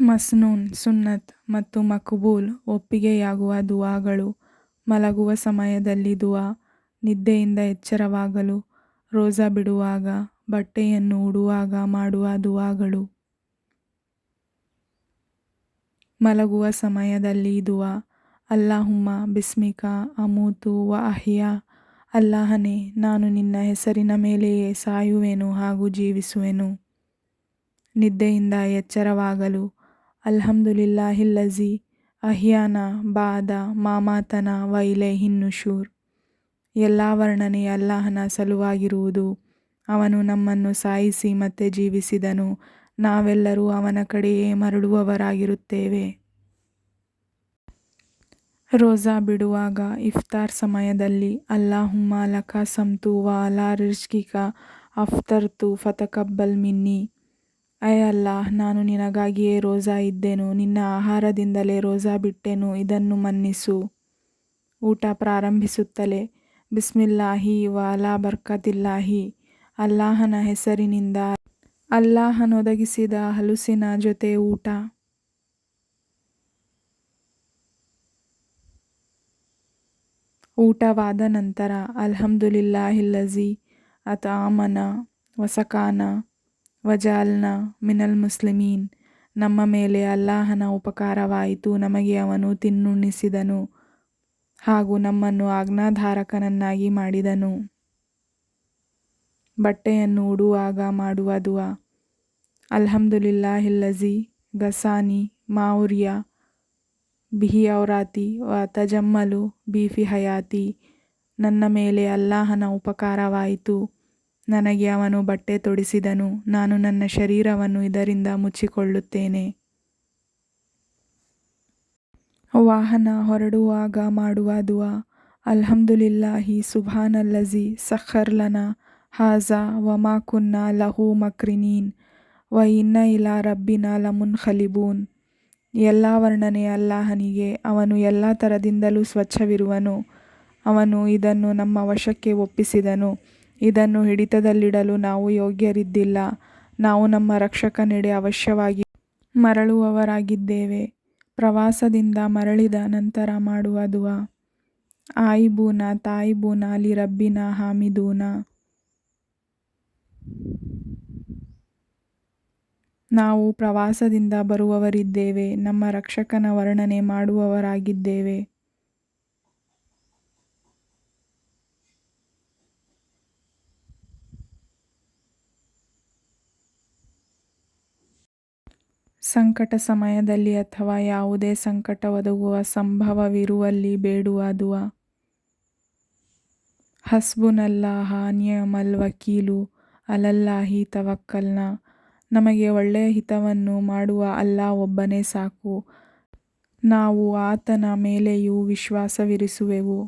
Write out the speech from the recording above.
ಮಸ್ನೂನ್, ಸುನ್ನತ್ ಮತ್ತು ಮಕ್ಬೂಲ್ ಒಪ್ಪಿಗೆಯಾಗುವ ದುವಾಗಳು ಮಲಗುವ ಸಮಯದಲ್ಲಿ ದುವಾ ನಿದ್ದೆಯಿಂದ ಎಚ್ಚರವಾಗಲು, ರೋಜಾ ಬಿಡುವಾಗ, ಬಟ್ಟೆಯನ್ನು ಉಡುವಾಗ ಮಾಡುವ ದುವಾಗಳು. ಮಲಗುವ ಸಮಯದಲ್ಲಿ ದುವಾ, ಅಲ್ಲಾಹುಮ್ಮ ಬಿಸ್ಮಿಕ ಅಮೂತು ವ ಅಹ್ಯಾ, ಅಲ್ಲಾಹನೇ ನಾನು ನಿನ್ನ ಹೆಸರಿನ ಮೇಲೆಯೇ ಸಾಯುವೆನು ಹಾಗೂ ಜೀವಿಸುವೆನು. ನಿದ್ದೆಯಿಂದ ಎಚ್ಚರವಾಗಲು ಅಲ್ಹಮ್ದುಲಿಲ್ಲಾಹಿಲ್ಲಜಿ, ಅಹ್ಯಾನ, ಬಾದ, ಮಾಮಾತನ, ವೈಲೆ, ಹಿನ್ನುಶೂರ್. ಎಲ್ಲ ವರ್ಣನೆ ಅಲ್ಲಾಹನ ಸಲುವಾಗಿರುವುದು. ಅವನು ನಮ್ಮನ್ನು ಸಾಯಿಸಿ ಮತ್ತೆ ಜೀವಿಸಿದನು. ನಾವೆಲ್ಲರೂ ಅವನ ಕಡೆಯೇ ಮರಳುವವರಾಗಿರುತ್ತೇವೆ. ರೋಜಾ ಬಿಡುವಾಗ ಇಫ್ತಾರ್ ಸಮಯದಲ್ಲಿ ಅಲ್ಲಾಹುಮ್ಮ ಲಕ ಸಂತು ಅಲಾ ಅಫ್ತರ್ತು ಫತಕಬ್ಬಲ್ ಮಿನ್ನಿ. ಐ ಅಲ್ಲ, ನಾನು ನಿನಗಾಗಿಯೇ ರೋಜಾ ಇದ್ದೆನು, ನಿನ್ನ ಆಹಾರದಿಂದಲೇ ರೋಜಾ ಬಿಟ್ಟೆನು, ಇದನ್ನು ಮನ್ನಿಸು. ಊಟ ಪ್ರಾರಂಭಿಸುತ್ತಲೇ, ಬಿಸ್ಮಿಲ್ಲಾಹಿ ವ ಅಲಾ ಬರ್ಕತಿಲ್ಲಾಹಿ, ಅಲ್ಲಾಹನ ಹೆಸರಿನಿಂದ ಅಲ್ಲಾಹನೊದಗಿಸಿದ ಹಲಸಿನ ಜೊತೆ ಊಟ. ಊಟವಾದ ನಂತರ, ಅಲ್ಹಮ್ದುಲಿಲ್ಲಾಹಿಲ್ಲಜಿ ಅತ್ಆಮನ ವಸಕಾನ ವಜಾಲ್ನ ಮಿನಲ್ ಮುಸ್ಲಿಮೀನ್. ನಮ್ಮ ಮೇಲೆ ಅಲ್ಲಾಹನ ಉಪಕಾರವಾಯಿತು, ನಮಗೆ ಅವನು ತಿನ್ನುಣಿಸಿದನು ಹಾಗೂ ನಮ್ಮನ್ನು ಆಜ್ಞಾಧಾರಕನನ್ನಾಗಿ ಮಾಡಿದನು. ಬಟ್ಟೆಯನ್ನು ಉಡುವಾಗ ಮಾಡುವ ದುಆ ಅಲ್ಹಮ್ದುಲಿಲ್ಲಾಹಿಲ್ಲಜಿ ಗಸಾನಿ, ಮಾವುರ್ಯ, ಬಿಹಿ ಔರಾತಿ, ವ ತಜಮ್ಮಲು, ಬೀಫಿ ಹಯಾತಿ. ನನ್ನ ಮೇಲೆ ಅಲ್ಲಾಹನ ಉಪಕಾರವಾಯಿತು. ನನಗೆ ಅವನು ಬಟ್ಟೆ ತೊಡಿಸಿದನು, ನಾನು ನನ್ನ ಶರೀರವನ್ನು ಇದರಿಂದ ಮುಚ್ಚಿಕೊಳ್ಳುತ್ತೇನೆ. ವಾಹನ ಹೊರಡುವಾಗ ಮಾಡುವ ದುವ, ಅಲ್ಹಮ್ದುಲಿಲ್ಲಾಹಿ ಸುಭಾನಲ್ಲಜಿ ಸಖರ್ಲನ ಹಾಜಾ ವಮಾಕುನ್ನ ಲಹು ಮಕ್ರಿನೀನ್, ವ ಇನ್ನ ಇಲಾ ಲಮುನ್ ಖಲಿಬೂನ್ ಎಲ್ಲ ವರ್ಣನೆ ಅಲ್ಲಾಹನಿಗೆ, ಅವನು ಎಲ್ಲ ಥರದಿಂದಲೂ ಸ್ವಚ್ಛವಿರುವನು, ಅವನು ಇದನ್ನು ನಮ್ಮ ವಶಕ್ಕೆ ಒಪ್ಪಿಸಿದನು. ಇದನ್ನು ಹಿಡಿತದಲ್ಲಿಡಲು ನಾವು ಯೋಗ್ಯರಿದ್ದಿಲ್ಲ. ನಾವು ನಮ್ಮ ರಕ್ಷಕನೆಡೆ ಅವಶ್ಯವಾಗಿ ಮರಳುವವರಾಗಿದ್ದೇವೆ. ಪ್ರವಾಸದಿಂದ ಮರಳಿದ ನಂತರ ಮಾಡುವ ದುವಾ. ಆಯಿಬೂನ ತಾಯಿಬೂನ ಅಲ್ಲಿ ರಬ್ಬಿನ ಹಾಮಿದೂನ ನಾವು ಪ್ರವಾಸದಿಂದ ಬರುವವರಿದ್ದೇವೆ. ನಮ್ಮ ರಕ್ಷಕನ ವರ್ಣನೆ ಮಾಡುವವರಾಗಿದ್ದೇವೆ. ಸಂಕಟ ಸಮಯದಲ್ಲಿ ಅಥವಾ ಯಾವುದೇ ಸಂಕಟ ಒದಗುವ ಸಂಭವವಿರುವಲ್ಲಿ ಬೇಡುವ ದುವ ಹಸ್ಬುನಲ್ಲಾಹ ನಿಯಮಲ್ ವಕೀಲು ಅಲಲ್ಲಾಹಿ, ತವಕ್ಕಲ್ನ. ನಮಗೆ ಒಳ್ಳೆಯ ಹಿತವನ್ನು ಮಾಡುವ ಅಲ್ಲಾ ಒಬ್ಬನೇ ಸಾಕು. ನಾವು ಆತನ ಮೇಲೆಯೂ ವಿಶ್ವಾಸವಿರಿಸುವೆವು.